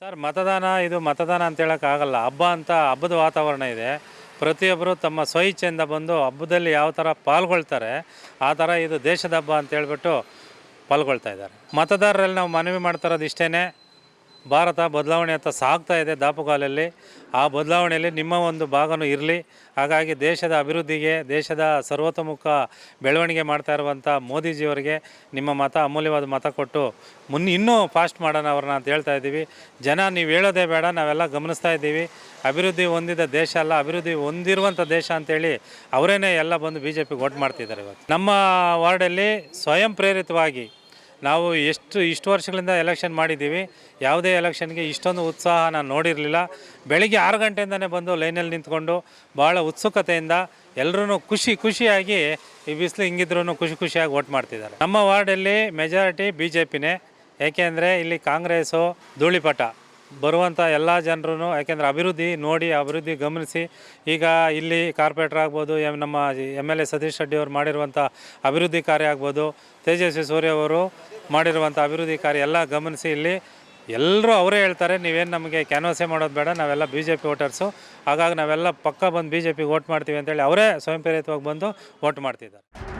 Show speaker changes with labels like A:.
A: Sir, ಮತದಾನ ಇದು ಮತದಾನ ಅಂತ ಹೇಳೋಕ್ಕಾಗಲ್ಲ ಹಬ್ಬ ಅಂತ ಹಬ್ಬದ ವಾತಾವರಣ ಇದೆ. ಪ್ರತಿಯೊಬ್ಬರು ತಮ್ಮ ಸ್ವಇಚ್ಛೆಯಿಂದ ಬಂದು ಹಬ್ಬದಲ್ಲಿ ಯಾವ ಥರ ಪಾಲ್ಗೊಳ್ತಾರೆ, ಆ ಥರ ಇದು ದೇಶದ ಹಬ್ಬ ಅಂತ ಹೇಳ್ಬಿಟ್ಟು ಪಾಲ್ಗೊಳ್ತಾ ಇದ್ದಾರೆ. ಮತದಾರರಲ್ಲಿ ನಾವು ಮನವಿ ಮಾಡ್ತಾ ಇರೋದು ಇಷ್ಟೇ ಭಾರತ ಬದಲಾವಣೆ ಅಂತ ಸಾಗ್ತಾ ಇದೆ ದಾಪುಗಾಲಲ್ಲಿ. ಆ ಬದಲಾವಣೆಯಲ್ಲಿ ನಿಮ್ಮ ಒಂದು ಭಾಗನೂ ಇರಲಿ. ಹಾಗಾಗಿ ದೇಶದ ಅಭಿವೃದ್ಧಿಗೆ, ದೇಶದ ಸರ್ವತೋಮುಖ ಬೆಳವಣಿಗೆ ಮಾಡ್ತಾ ಇರುವಂಥ ಮೋದಿಜಿಯವರಿಗೆ ನಿಮ್ಮ ಮತ, ಅಮೂಲ್ಯವಾದ ಮತ ಕೊಟ್ಟು ಮುನ್ನ ಇನ್ನೂ ಫಾಸ್ಟ್ ಮಾಡೋಣ ಅವ್ರನ್ನ ಅಂತ ಹೇಳ್ತಾ ಇದ್ದೀವಿ. ಜನ ನೀವು ಹೇಳೋದೇ ಬೇಡ, ನಾವೆಲ್ಲ ಗಮನಿಸ್ತಾ ಇದ್ದೀವಿ. ಅಭಿವೃದ್ಧಿ ಹೊಂದಿದ ದೇಶ ಅಲ್ಲ, ಅಭಿವೃದ್ಧಿ ಹೊಂದಿರುವಂಥ ದೇಶ ಅಂತೇಳಿ ಅವರೇನೇ ಎಲ್ಲ ಬಂದು ಬಿ ಜೆ ಪಿಗೆ ಮಾಡ್ತಿದ್ದಾರೆ ಇವತ್ತು. ನಮ್ಮ ವಾರ್ಡಲ್ಲಿ ಸ್ವಯಂ ಪ್ರೇರಿತವಾಗಿ ನಾವು ಎಷ್ಟು ಇಷ್ಟು ವರ್ಷಗಳಿಂದ ಎಲೆಕ್ಷನ್ ಮಾಡಿದ್ದೀವಿ, ಯಾವುದೇ ಎಲೆಕ್ಷನ್ಗೆ ಇಷ್ಟೊಂದು ಉತ್ಸಾಹ ನಾನು ನೋಡಿರಲಿಲ್ಲ. ಬೆಳಿಗ್ಗೆ ಆರು ಗಂಟೆಯಿಂದನೇ ಬಂದು ಲೈನಲ್ಲಿ ನಿಂತ್ಕೊಂಡು ಭಾಳ ಉತ್ಸುಕತೆಯಿಂದ ಎಲ್ಲರೂ ಖುಷಿ ಖುಷಿಯಾಗಿ, ಈ ಬಿಸಿಲು ಹಿಂಗಿದ್ರೂ ಖುಷಿ ಖುಷಿಯಾಗಿ ಓಟ್ ಮಾಡ್ತಿದ್ದಾರೆ. ನಮ್ಮ ವಾರ್ಡಲ್ಲಿ ಮೆಜಾರಿಟಿ ಬಿ ಜೆ ಪಿನೇ ಇಲ್ಲಿ ಕಾಂಗ್ರೆಸ್ಸು ಧೂಳಿಪಟ. ಬರುವಂಥ ಎಲ್ಲ ಜನರೂ ಯಾಕೆಂದರೆ ಅಭಿವೃದ್ಧಿ ನೋಡಿ, ಅಭಿವೃದ್ಧಿ ಗಮನಿಸಿ, ಈಗ ಇಲ್ಲಿ ಕಾರ್ಪೊರೇಟರ್ ಆಗ್ಬೋದು ಎಂ ನಮ್ಮ M L A Satish Reddy ಅವರು ಮಾಡಿರುವಂಥ ಅಭಿವೃದ್ಧಿ ಕಾರ್ಯ ಆಗ್ಬೋದು, ತೇಜಸ್ವಿ ಸೂರ್ಯ ಅವರು ಮಾಡಿರುವಂಥ ಅಭಿವೃದ್ಧಿ ಕಾರ್ಯ ಎಲ್ಲ ಗಮನಿಸಿ ಇಲ್ಲಿ ಎಲ್ಲರೂ ಅವರೇ ಹೇಳ್ತಾರೆ, ನೀವೇನು ನಮಗೆ ಕ್ಯಾನ್ವಾಸೇ ಮಾಡೋದು ಬೇಡ, ನಾವೆಲ್ಲ ಬಿ ಜೆ ಪಿ ವೋಟರ್ಸು, ಹಾಗಾಗಿ ನಾವೆಲ್ಲ ಪಕ್ಕ ಬಂದು ಬಿ ಜೆ ಪಿಗೆ ವೋಟ್ ಮಾಡ್ತೀವಿ ಅಂತೇಳಿ ಅವರೇ ಸ್ವಯಂಪ್ರೇರಿತವಾಗಿ ಬಂದು ವೋಟ್ ಮಾಡ್ತಿದ್ದಾರೆ.